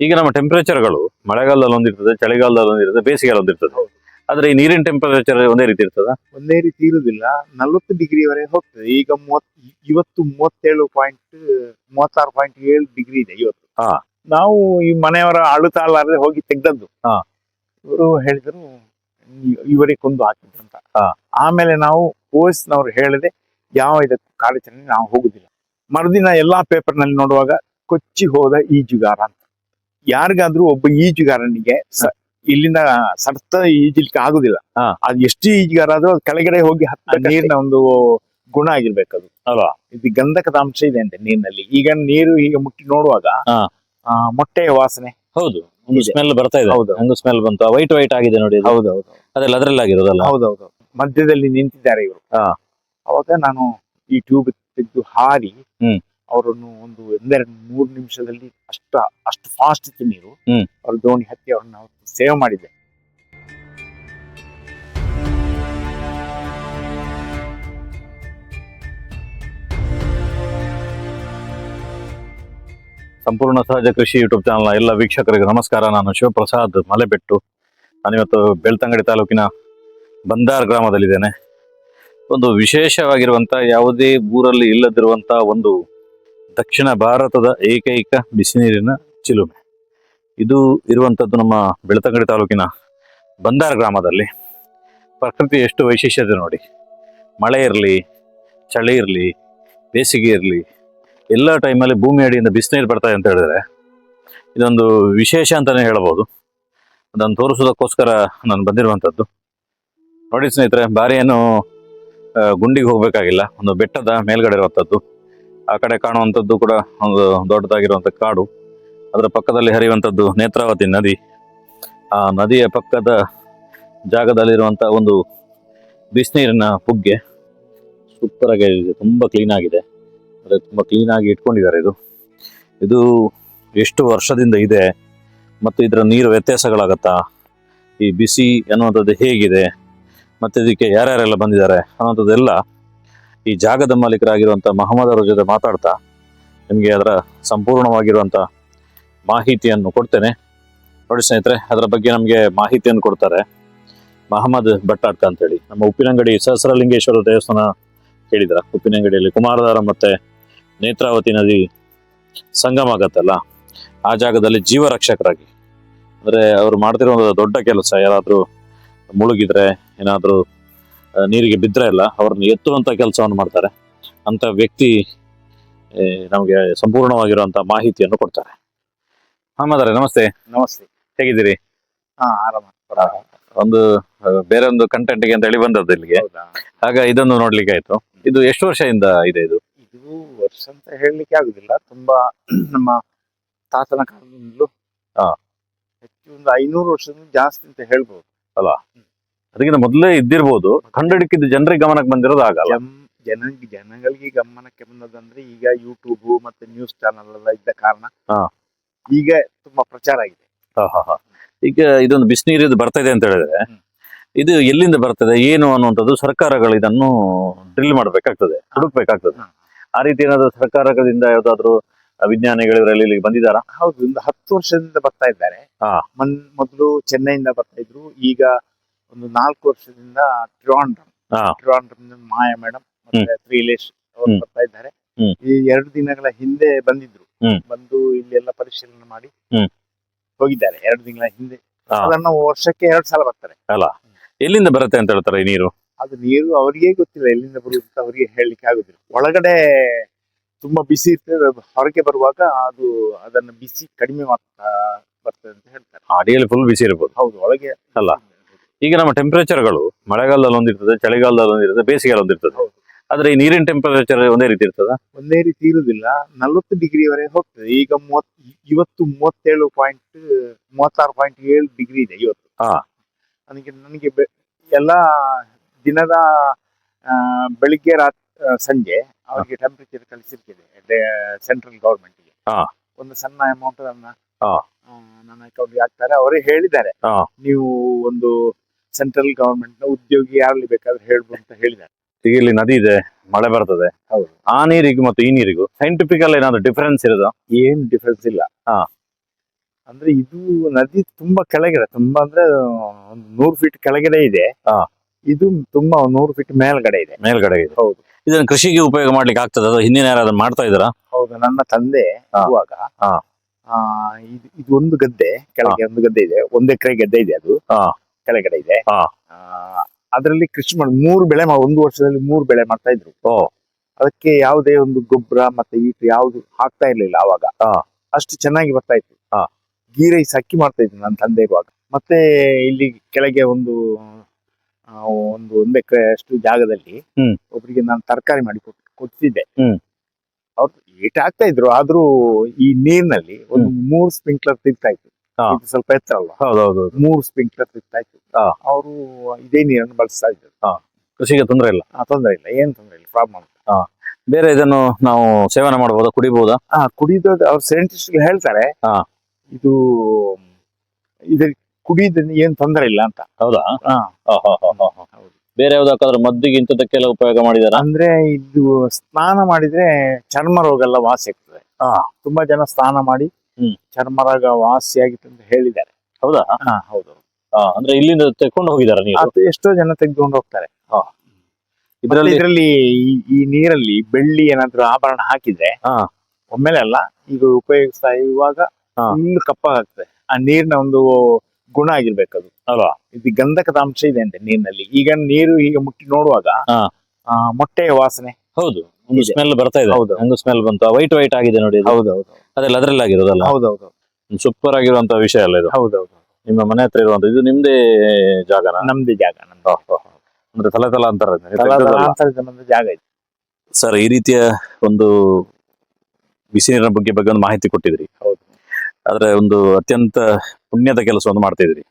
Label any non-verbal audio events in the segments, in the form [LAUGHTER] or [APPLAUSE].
ಈಗ ನಮ್ಮ ಟೆಂಪರೇಚರ್ಗಳು ಮಳೆಗಾಲದಲ್ಲಿ ಒಂದಿರ್ತದೆ ಚಳಿಗಾಲದಲ್ಲಿ ಒಂದಿರ್ತದೆ ಬೇಸಿಗೆಯಲ್ಲಿ ಒಂದಿರ್ತದೆ. ಹೌದು. ಆದ್ರೆ ಈ ನೀರಿನ ಟೆಂಪರೇಚರ್ ಒಂದೇ ರೀತಿ ಇರ್ತದ? ಒಂದೇ ರೀತಿ ಇರುವುದಿಲ್ಲ. ನಲವತ್ತು ಡಿಗ್ರಿವರೆಗೆ ಹೋಗ್ತದೆ. ಈಗ ಮೂವತ್ ಇವತ್ತು ಮೂವತ್ತೇಳು ಪಾಯಿಂಟ್ ಮೂವತ್ತಾರು ಪಾಯಿಂಟ್ ಏಳು ಡಿಗ್ರಿ ಇದೆ ಇವತ್ತು. ಹಾ. ನಾವು ಈ ಮನೆಯವರ ಅಳುತಾಲಾರದೆ ಹೋಗಿ ತೆಗ್ದದ್ದು. ಹಾ. ಇವರು ಹೇಳಿದ್ರು ಇವರಿಗೆ ಕೊಂದು ಹಾಕಿದ್ರು ಅಂತ. ಆಮೇಲೆ ನಾವು ಪೊಲೀಸ್ನವ್ರು ಹೇಳಿದೆ ಯಾವ ಇದಕ್ಕೂ ಕಾರ್ಯಾಚರಣೆ ನಾವು ಹೋಗುದಿಲ್ಲ. ಮರುದಿನ ಎಲ್ಲಾ ಪೇಪರ್ನಲ್ಲಿ ನೋಡುವಾಗ ಕೊಚ್ಚಿ ಹೋದ ಈಜುಗಾರ ಅಂತ. ಯಾರಿಗಾದ್ರೂ ಒಬ್ಬ ಈಜುಗಾರನಿಗೆ ಸ- ಇಲ್ಲಿಂದ ಸಡ್ತ ಈಜಲಿಕ್ಕೆ ಆಗುದಿಲ್ಲ ಹಾ. ಅದು ಎಷ್ಟು ಈಜುಗಾರ ಆದ್ರೂ ಅದು ಕೆಳಗಡೆ ಹೋಗಿ ಹತ್ತ ನೀರಿನ ಒಂದು ಗುಣ ಆಗಿರ್ಬೇಕದು ಅದು ಅಲ್ವಾ ಇದು ಗಂಧಕದ ಅಂಶ ಇದೆ ಅಂತೆ ನೀರಿನಲ್ಲಿ ಈಗ ನೀರು ಈಗ ಮುಟ್ಟಿ ನೋಡುವಾಗ ಹಾ. ಆ, ಮೊಟ್ಟೆಯ ವಾಸನೆ ಹೌದು ಒಂದು ಇದೆ. ಸ್ಮೆಲ್ ಬರ್ತಾ ಇದೆ ಹೌದು. ಒಂದು ಸ್ಮೆಲ್ ಬಂತು ವೈಟ್ ವೈಟ್ ಆಗಿದೆ ನೋಡಿ ಅದು. ಹೌದು ಅದೆಲ್ಲ ಅದ್ರಲ್ಲಿ ಆಗಿರೋದಲ್ಲ ಹೌದೌದು ಮಧ್ಯದಲ್ಲಿ ನಿಂತಿದ್ದಾರೆ ಇವರು ಹಾ. ಅವಾಗ ನಾನು ಈ ಟ್ಯೂಬ್ ತೆಗೆದು ಹಾರಿ ಹ್ಮ್. ಅವರನ್ನು ಒಂದು ಒಂದೆರಡು ಮೂರು ನಿಮಿಷದಲ್ಲಿ ಅಷ್ಟ ಅಷ್ಟು ಫಾಸ್ಟ್ ಇತ್ತು ನೀರು ಹ್ಮ್. ಅವ್ರ ದೋಣಿ ಹತ್ತಿ ಅವ್ರನ್ನ ಸೇವ್ ಮಾಡಿದ್ದೆ. ಸಂಪೂರ್ಣ ಸಹಜ ಕೃಷಿ ಯೂಟ್ಯೂಬ್ ಚಾನಲ್ನ ಎಲ್ಲ ವೀಕ್ಷಕರಿಗೆ ನಮಸ್ಕಾರ. ನಾನು ಶಿವಪ್ರಸಾದ್ ಮಲೆಬೆಟ್ಟು. ನಾನಿವತ್ತು ಬೆಳ್ತಂಗಡಿ ತಾಲೂಕಿನ ಬಂದಾರ್ ಗ್ರಾಮದಲ್ಲಿದ್ದೇನೆ. ಒಂದು ವಿಶೇಷವಾಗಿರುವಂಥ ಯಾವುದೇ ಊರಲ್ಲಿ ಇಲ್ಲದಿರುವಂಥ ಒಂದು ದಕ್ಷಿಣ ಭಾರತದ ಏಕೈಕ ಬಿಸಿನೀರಿನ ಚಿಲುಮೆ. ಇದು ಇರುವಂಥದ್ದು ನಮ್ಮ ಬೆಳ್ತಂಗಡಿ ತಾಲೂಕಿನ ಬಂದಾರ್ ಗ್ರಾಮದಲ್ಲಿ. ಪ್ರಕೃತಿ ಎಷ್ಟು ವೈಶಿಷ್ಟ್ಯತೆ ನೋಡಿ. ಮಳೆ ಇರಲಿ, ಚಳಿ ಇರಲಿ, ಬೇಸಿಗೆ ಇರಲಿ, ಎಲ್ಲ ಟೈಮಲ್ಲಿ ಭೂಮಿ ಅಡಿಯಿಂದ ಬಿಸಿನೀರು ಬರ್ತಾ ಅಂತ ಹೇಳಿದ್ರೆ ಇದೊಂದು ವಿಶೇಷ ಅಂತಾನೆ ಹೇಳ್ಬೋದು. ಅದನ್ನು ತೋರಿಸೋದಕ್ಕೋಸ್ಕರ ನಾನು ಬಂದಿರುವಂಥದ್ದು ನೋಡಿ ಸ್ನೇಹಿತರೆ ಬಾರಿಯೇನು ಗುಂಡಿಗೆ ಹೋಗಬೇಕಾಗಿಲ್ಲ. ಒಂದು ಬೆಟ್ಟದ ಮೇಲ್ಗಡೆ ಇರುವಂಥದ್ದು ಆ ಕಡೆ ಕಾಣುವಂಥದ್ದು ಕೂಡ ಒಂದು ದೊಡ್ಡದಾಗಿರುವಂಥ ಕಾಡು. ಅದರ ಪಕ್ಕದಲ್ಲಿ ಹರಿಯುವಂಥದ್ದು ನೇತ್ರಾವತಿ ನದಿ. ಆ ನದಿಯ ಪಕ್ಕದ ಜಾಗದಲ್ಲಿರುವಂಥ ಒಂದು ಬಿಸಿನೀರಿನ ಪುಗ್ಗೆ ಸೂಪರ್ ಆಗಿ ತುಂಬ ಕ್ಲೀನ್ ಆಗಿದೆ. ಅಂದರೆ ತುಂಬ ಕ್ಲೀನಾಗಿ ಇಟ್ಕೊಂಡಿದ್ದಾರೆ ಇದು. ಇದು ಎಷ್ಟು ವರ್ಷದಿಂದ ಇದೆ ಮತ್ತು ಇದರ ನೀರು ವ್ಯತ್ಯಾಸಗಳಾಗತ್ತಾ? ಈ ಬಿಸಿ ಅನ್ನುವಂಥದ್ದು ಹೇಗಿದೆ? ಮತ್ತು ಇದಕ್ಕೆ ಯಾರ್ಯಾರೆಲ್ಲ ಬಂದಿದ್ದಾರೆ ಅನ್ನುವಂಥದ್ದೆಲ್ಲ ಈ ಜಾಗದ ಮಾಲೀಕರಾಗಿರುವಂಥ ಮಹಮ್ಮದ್ ಅವರ ಜೊತೆ ಮಾತಾಡ್ತಾ ನಿಮಗೆ ಅದರ ಸಂಪೂರ್ಣವಾಗಿರುವಂಥ ಮಾಹಿತಿಯನ್ನು ಕೊಡ್ತೇನೆ. ನೋಡಿ ಸ್ನೇಹಿತರೆ, ಅದರ ಬಗ್ಗೆ ನಮಗೆ ಮಾಹಿತಿಯನ್ನು ಕೊಡ್ತಾರೆ ಮಹಮ್ಮದ್ ಭಟ್ಟಾಡ್ಕ ಅಂತೇಳಿ. ನಮ್ಮ ಉಪ್ಪಿನಂಗಡಿ ಸಹಸ್ರಲಿಂಗೇಶ್ವರ ದೇವಸ್ಥಾನ ಕೇಳಿದ್ರ? ಉಪ್ಪಿನಂಗಡಿಯಲ್ಲಿ ಕುಮಾರಧಾರ ಮತ್ತೆ ನೇತ್ರಾವತಿ ನದಿ ಸಂಗಮ ಆಗತ್ತಲ್ಲ? ಆ ಜಾಗದಲ್ಲಿ ಜೀವ ರಕ್ಷಕರಾಗಿ ಅಂದ್ರೆ ಅವರು ಮಾಡ್ತಿರೋ ದೊಡ್ಡ ಕೆಲಸ. ಯಾರಾದ್ರೂ ಮುಳುಗಿದ್ರೆ, ಏನಾದ್ರೂ ನೀರಿಗೆ ಬಿದ್ದರೆ ಇಲ್ಲ. ಅವ್ರನ್ನ ಎತ್ತುವಂಥ ಕೆಲಸವನ್ನು ಮಾಡ್ತಾರೆ. ಅಂತ ವ್ಯಕ್ತಿ ನಮಗೆ ಸಂಪೂರ್ಣವಾಗಿರುವಂಥ ಮಾಹಿತಿಯನ್ನು ಕೊಡ್ತಾರೆ. ಹಮ್ಮದಾರೆ ನಮಸ್ತೆ. ನಮಸ್ತೆ. ಹೇಗಿದ್ದೀರಿ? ಹಾ ಆರಾಮ. ಒಂದು ಬೇರೆ ಒಂದು ಕಂಟೆಂಟ್ಗೆ ಅಂತ ಹೇಳಿ ಬಂದದ್ದು ಇಲ್ಲಿಗೆ. ಆಗ ಇದನ್ನು ನೋಡ್ಲಿಕ್ಕೆ ಆಯ್ತು. ಇದು ಎಷ್ಟು ವರ್ಷದಿಂದ ಇದೆ ಇದು? ಇದು ವರ್ಷ ಅಂತ ಹೇಳಲಿಕ್ಕೆ ಆಗುದಿಲ್ಲ. ತುಂಬಾ ನಮ್ಮ ತಾತನ ಕಾಲದಿಂದಲೂ ಹಾ. ಹೆಚ್ಚು ಒಂದು ಐನೂರು ವರ್ಷದಿಂದ ಜಾಸ್ತಿ ಅಂತ ಹೇಳ್ಬೋದು. ಅದಕ್ಕಿಂತ ಮೊದಲೇ ಇದ್ದಿರ್ಬೋದು ಕಂಡುಹಿಡಿಕಿದ್ದು ಜನರಿಗೆ ಗಮನಕ್ಕೆ ಬಂದಿರೋದು ಆಗಲ್ಲ ಜನ ಜನಗಳಿಗೆ ಗಮನಕ್ಕೆ ಬಂದದಂದ್ರೆ ಈಗ ಯೂಟ್ಯೂಬ್ ಮತ್ತೆ ನ್ಯೂಸ್ ಚಾನಲ್ ಎಲ್ಲ ಇದ್ದ ಕಾರಣ ಹಾ. ಈಗ ತುಂಬಾ ಪ್ರಚಾರ ಆಗಿದೆ ಹಾ, ಹಾ, ಹಾ. ಈಗ ಇದೊಂದು ಬಿಸಿನೀರು ಇದು ಬರ್ತಾ ಇದೆ ಅಂತ ಹೇಳಿದ್ರೆ ಹ್ಮ್. ಇದು ಎಲ್ಲಿಂದ ಬರ್ತದೆ ಏನು ಅನ್ನುವಂಥದ್ದು ಸರ್ಕಾರಗಳು ಇದನ್ನು ಡ್ರಿಲ್ ಮಾಡಬೇಕಾಗ್ತದೆ ಹುಡುಕ್ಬೇಕಾಗ್ತದೆ ಹ್ಮ್. ಆ ರೀತಿ ಏನಾದ್ರು ಸರ್ಕಾರಗಳಿಂದ ಯಾವ್ದಾದ್ರು ವಿಜ್ಞಾನಿಗಳು ಇವರಲ್ಲಿ ಇಲ್ಲಿಗೆ ಬಂದಿದ್ದಾರಾ ಹೌದು ಒಂದು ಹತ್ತು ವರ್ಷದಿಂದ ಬರ್ತಾ ಇದ್ದಾರೆ ಹಾ. ಮನ್ ಮೊದಲು ಚೆನ್ನೈಯಿಂದ ಬರ್ತಾ ಇದ್ರು ಈಗ ಒಂದು ನಾಲ್ಕು ವರ್ಷದಿಂದ ಟ್ರಿವಾಂಡ್ರಮ್. ಟ್ರಿವಾಂಡ್ರಮ್ ಮಾಯಾ ಮೇಡಮ್ ಮತ್ತೆ ಶ್ರೀಲೇಶ್ ಅವರು ಬರ್ತಾ ಇದ್ದಾರೆ. ಈ ಎರಡು ದಿನಗಳ ಹಿಂದೆ ಬಂದಿದ್ರು. ಬಂದು ಇಲ್ಲಿ ಎಲ್ಲ ಪರಿಶೀಲನೆ ಮಾಡಿ ಹೋಗಿದ್ದಾರೆ ಎರಡು ದಿನಗಳ ಹಿಂದೆ. ಅದನ್ನ ವರ್ಷಕ್ಕೆ ಎರಡು ಸಲ ಬರ್ತಾರೆ. ಎಲ್ಲಿಂದ ಬರುತ್ತೆ ಅಂತ ಹೇಳ್ತಾರೆ ಈ ನೀರು? ಅದು ನೀರು ಅವರಿಗೆ ಗೊತ್ತಿಲ್ಲ ಎಲ್ಲಿಂದ ಬರುತ್ತೆ ಅವರಿಗೆ ಹೇಳಲಿಕ್ಕೆ ಆಗುದಿಲ್ಲ. ಒಳಗಡೆ ತುಂಬಾ ಬಿಸಿ ಇರ್ತದೆ ಅದು ಹೊರಗೆ ಬರುವಾಗ ಅದು ಅದನ್ನ ಬಿಸಿ ಕಡಿಮೆ ಮಾಡ್ತಾ ಬರ್ತದೆ ಅಂತ ಹೇಳ್ತಾರೆ. ಅಡಿಯಲ್ಲಿ ಫುಲ್ ಬಿಸಿ ಇರ್ಬೋದು. ಹೌದು ಒಳಗೆ ಅಲ್ಲ. ಈಗ ನಮ್ಮ ಟೆಂಪರೇಚರ್ಗಳು ಮಳೆಗಾಲದಲ್ಲಿ ಒಂದಿರ್ತದೆ ಚಳಿಗಾಲದಲ್ಲಿ ಒಂದಿರ್ತದೆ ಬೇಸಿಗೆಯಲ್ಲಿ ಒಂದಿರ್ತದೆ. ಆದ್ರೆ ಈ ನೀರಿನ ಟೆಂಪರೇಚರ್ ಒಂದೇ ರೀತಿ ಇರ್ತದ ಒಂದೇ ರೀತಿ ಇರುವುದಿಲ್ಲ ನಲವತ್ತು ಡಿಗ್ರಿವರೆಗೆ ಹೋಗ್ತದೆ ಈಗ ಮೂವತ್ ಇವತ್ತು ಮೂವತ್ತೇಳು ಪಾಯಿಂಟ್ ಮೂವತ್ತಾರು ಪಾಯಿಂಟ್ ಏಳು ಡಿಗ್ರಿ ಇದೆ ಇವತ್ತು ಹಾ. ನನಗೆ ನನಗೆ ಎಲ್ಲ ದಿನದ ಬೆಳಿಗ್ಗೆ ರಾತ್ ಸಂಜೆ ಅವರಿಗೆ ಟೆಂಪರೇಚರ್ ಕಳಿಸಿರ್ತಿದೆ ಸೆಂಟ್ರಲ್ ಗವರ್ಮೆಂಟ್ಗೆ ಹಾ. ಒಂದು ಸಣ್ಣ ಅಮೌಂಟ್ ನನ್ನ ನನ್ನ ಅಕೌಂಟ್ಗೆ ಹಾಕ್ತಾರೆ ಅವರೇ ಹೇಳಿದ್ದಾರೆ. ನೀವು ಒಂದು ಸೆಂಟ್ರಲ್ ಗವರ್ಮೆಂಟ್ನ ಉದ್ಯೋಗಿ ಯಾರಲ್ಲಿ ಬೇಕಾದ್ರೆ ಹೇಳ್ಬೋದು ಅಂತ ಹೇಳಿದ್ದಾರೆ ಈಗ ಇಲ್ಲಿ ನದಿ ಇದೆ ಮಳೆ ಬರ್ತದೆ ಹೌದು. ಆ ನೀರಿಗೂ ಮತ್ತು ಈ ನೀರಿಗೂ ಸೈಂಟಿಫಿಕಲ್ ಏನಾದ್ರು ಡಿಫರೆನ್ಸ್ ಇರೋದು ಏನ್ ಡಿಫ್ರೆನ್ಸ್ ಇಲ್ಲ ಹಾ. ಅಂದ್ರೆ ಇದು ನದಿ ತುಂಬಾ ಕೆಳಗಡೆ ತುಂಬಾ ಅಂದ್ರೆ ಒಂದು ನೂರು ಫೀಟ್ ಕೆಳಗಡೆ ಇದೆ ಹಾ. ಇದು ತುಂಬಾ ಒಂದ್ ನೂರು ಫೀಟ್ ಮೇಲ್ಗಡೆ ಇದೆ ಮೇಲ್ಗಡೆ ಇದೆ ಹೌದು ಇದನ್ನ ಕೃಷಿಗೆ ಉಪಯೋಗ ಮಾಡ್ಲಿಕ್ಕೆ ಆಗ್ತದೆ ಅದು ಹಿಂದಿನ ಅದನ್ನ ಮಾಡ್ತಾ ಇದಾರ ಹೌದು ನನ್ನ ತಂದೆ ಹಾ. ಇರುವಾಗ ಹಾ. ಆ ಇದು ಇದು ಒಂದು ಗದ್ದೆ ಕೆಳಗೆ ಒಂದು ಗದ್ದೆ ಇದೆ ಒಂದ್ ಎಕರೆ ಗದ್ದೆ ಇದೆ ಅದು ಹಾ. ಕೆಳಗಡೆ ಇದೆ ಹಾ. ಆ, ಅದರಲ್ಲಿ ಕೃಷಿ ಮಾಡಿ ಮೂರು ಬೆಳೆ ಮಾ- ಒಂದು ವರ್ಷದಲ್ಲಿ ಮೂರು ಬೆಳೆ ಮಾಡ್ತಾ ಇದ್ರು ಓ. ಅದಕ್ಕೆ ಯಾವುದೇ ಒಂದು ಗೊಬ್ಬರ ಮತ್ತೆ ಈಟು ಯಾವ್ದು ಹಾಕ್ತಾ ಇರ್ಲಿಲ್ಲ ಅವಾಗ ಹಾ. ಅಷ್ಟು ಚೆನ್ನಾಗಿ ಬರ್ತಾ ಇತ್ತು ಹಾ. ಗೀ ರೈಸ್ ಅಕ್ಕಿ ಮಾಡ್ತಾ ಇದ್ರು ನನ್ನ ತಂದೆ ಇರುವಾಗ ಮತ್ತೆ ಇಲ್ಲಿ ಕೆಳಗೆ ಒಂದು ಆ, ಒಂದು ಒಂದು ಎಕರೆ ಅಷ್ಟು ಜಾಗದಲ್ಲಿ ಹ್ಮ್. ಒಬ್ಬರಿಗೆ ನಾನು ತರಕಾರಿ ಮಾಡಿ ಕೊಟ್ ಕೊಡ್ತಿದ್ದೆ ಹ್ಮ್. ಅವ್ರು ಈಟ್ ಹಾಕ್ತಾ ಇದ್ರು ಆದ್ರೂ ಈ ನೀರಿನಲ್ಲಿ ಒಂದು ಮೂರು ಸ್ಪ್ರಿಂಕ್ಲರ್ ತಿಂತಾ ಇತ್ತು. ಇದು ಸ್ವಲ್ಪ ಎತ್ತರ ಅಲ್ಲ ಹೌದೌದು ಮೂರು ಸ್ಪ್ರಿಂಕ್ಲರ್ ತಿಂತಾ ಇತ್ತು ಹಾ. ಅವರು ಇದೇ ನೀರನ್ನು ಬಳಸ್ತಾ ಇದ್ರು ಕೃಷಿಗೆ ತೊಂದರೆ ಇಲ್ಲ? ತೊಂದರೆ ತೊಂದ್ರೆ ಇಲ್ಲ. ಏನ್ ತೊಂದರೆ ಇಲ್ಲ. ಪ್ರಾಬ್ಲಮ್ ಬೇರೆ ಇದನ್ನು ನಾವು ಸೇವನೆ ಮಾಡಬಹುದಾ ಕುಡಿಬಹುದಾ ಹಾ ಕುಡಿಯೋದು ಅವ್ರ ಸೈಂಟಿಸ್ಟ್ ಹೇಳ್ತಾರೆ. ಹಾ. ಇದು ಇದ್ರ ಕುಡಿಯೋದ್ರಿಂದ ಏನ್ ತೊಂದರೆ ಇಲ್ಲ ಅಂತ. ಹೌದಾ? ಹಾ. ಹೌದು. ಬೇರೆ ಯಾವ್ದಾಕಾದ್ರೂ ಮದ್ದಿಗೆ ಇಂಥದಕ್ಕೆಲ್ಲ ಉಪಯೋಗ ಮಾಡಿದಾರ? ಅಂದ್ರೆ ಇದು ಸ್ನಾನ ಮಾಡಿದ್ರೆ ಚರ್ಮ ರೋಗ ಎಲ್ಲ ವಾಸಿ ಆಗ್ತದೆ. ಹಾ. ತುಂಬಾ ಜನ ಸ್ನಾನ ಮಾಡಿ ಹ್ಮ್. ವಾಸಿಯಾಗಿತ್ತು ಅಂತ ಹೇಳಿದ್ದಾರೆ. ಹೌದಾ? ಹಾ ಹೌದು. ಅಂದ್ರೆ ಇಲ್ಲಿಂದ ತೆಕೊಂಡು ಹೋಗಿದಾರ ನೀವು ಅದು ಎಷ್ಟೋ ಜನ ತೆಗೆದುಕೊಂಡು ಹೋಗ್ತಾರೆ. ಇದರಲ್ಲಿ ಇದರಲ್ಲಿ ಈ ನೀರಲ್ಲಿ ಬೆಳ್ಳಿ ಏನಾದ್ರು ಆಭರಣ ಹಾಕಿದ್ರೆ ಹಾ. ಒಮ್ಮೆಲೆ ಅಲ್ಲ ಈಗ ಉಪಯೋಗಿಸ್ತಾ ಇರುವಾಗ ಹಾ. ಫುಲ್ ಕಪ್ಪಾಗ್ತದೆ ಆ ನೀರಿನ ಒಂದು ಗುಣ ಆಗಿರ್ಬೇಕದು ಅಲ್ವಾ? ಇದು ಗಂಧಕದ ಅಂಶ ಇದೆ ಅಂತೆ ನೀರಿನಲ್ಲಿ. ಈಗ ನೀರು ಈಗ ಮುಟ್ಟಿ ನೋಡುವಾಗ ಹಾ. ಆ, ಮೊಟ್ಟೆಯ ವಾಸನೆ. ಹೌದು. ಸ್ಮೆಲ್ ಬರ್ತಾ ಇದೆ. ಹೌದು. ಒಂದು ಸ್ಮೆಲ್ ಬಂತು. ವೈಟ್ ವೈಟ್ ಆಗಿದೆ ನೋಡಿ ಹೌದು ಹೌದು. ಅದೆಲ್ಲ ಅದ್ರಲ್ಲಿ ಆಗಿರೋದಲ್ಲ ಹೌದೌದು ಸೂಪರ್ ಆಗಿರುವಂತ ವಿಷಯ ಅಲ್ಲ ಇದು. ಹೌದೌದು ನಿಮ್ಮ ಮನೆ ಹತ್ರ ಇರುವಂತ ಇದು ನಿಮ್ದೇ ಜಾಗನ? ನಮ್ದೇ ಜಾಗ ನಮ್ದು. ಅಂದ್ರೆ ತಲೆ ತಲ ಅಂತಾರ ತಲಾಂತರದ ನಮ್ದು ಜಾಗ ಇದೆ. ಸರ್ ಈ ರೀತಿಯ ಒಂದು ಬಿಸಿ ನೀರಿನ ಬಗ್ಗೆ ಬಗ್ಗೆ ಒಂದು ಮಾಹಿತಿ ಕೊಟ್ಟಿದ್ರಿ. ಹೌದು. ಆದ್ರೆ ಒಂದು ಅತ್ಯಂತ ಪುಣ್ಯದ ಕೆಲಸವನ್ನು ಮಾಡ್ತಿದ್ರಿ.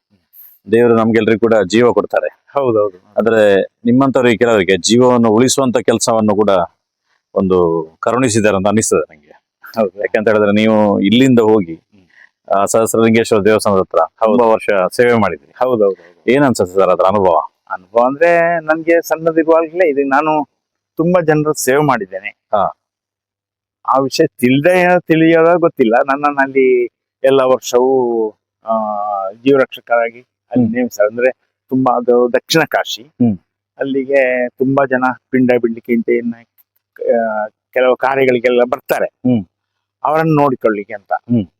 ದೇವರು ನಮ್ಗೆಲ್ರಿಗೂ ಕೂಡ ಜೀವ ಕೊಡ್ತಾರೆ. ಹೌದೌದು ಆದ್ರೆ ನಿಮ್ಮಂತವ್ರಿಗೆ ಕೆಲವರಿಗೆ ಜೀವವನ್ನು ಉಳಿಸುವಂತ ಕೆಲಸವನ್ನು ಕೂಡ ಒಂದು ಕರುಣಿಸಿದ್ದಾರೆ ಅಂತ ಅನಿಸ್ತದೆ ನಂಗೆ. ಹೌದು. ಯಾಕಂತ ಹೇಳಿದ್ರೆ ನೀವು ಇಲ್ಲಿಂದ ಹೋಗಿ ಸಹಸ್ರಲಿಂಗೇಶ್ವರ ದೇವಸ್ಥಾನದ ಹತ್ರ ತುಂಬಾ ವರ್ಷ ಸೇವೆ ಮಾಡಿದ್ರಿ. ಹೌದೌದು ಏನ್ ಅನ್ಸುತ್ತೆ ಸರ್ ಅದ್ರ ಅನುಭವ? ಅನುಭವ ಅಂದ್ರೆ ನನ್ಗೆ ಸಣ್ಣದಿರುವಾಗಲೇ ಇದು ನಾನು ತುಂಬಾ ಜನರ ಸೇವೆ ಮಾಡಿದ್ದೇನೆ. ಹಾ. ಆ ವಿಷಯ ತಿಳಿದೇ ತಿಳಿಯೋದ ಗೊತ್ತಿಲ್ಲ. ನನ್ನನ್ನು ಅಲ್ಲಿ ಎಲ್ಲ ವರ್ಷವೂ ಆ ಜೀವರಕ್ಷಕರಾಗಿ ಅಲ್ಲಿ. ನೇಮಿಸ್ತಾರೆ ಅಂದ್ರೆ ತುಂಬಾ ಅದು ದಕ್ಷಿಣ ಕಾಶಿ. ಅಲ್ಲಿಗೆ ತುಂಬಾ ಜನ ಪಿಂಡ ಬಿಡ್ಲಿಕ್ಕೆ ಇಂತ ಏನ್ ಆ, ಕೆಲವು ಕಾರ್ಯಗಳಿಗೆಲ್ಲ ಬರ್ತಾರೆ. ಅವರನ್ನು ನೋಡಿಕೊಳ್ಳಿಕ್ಕೆ ಅಂತ.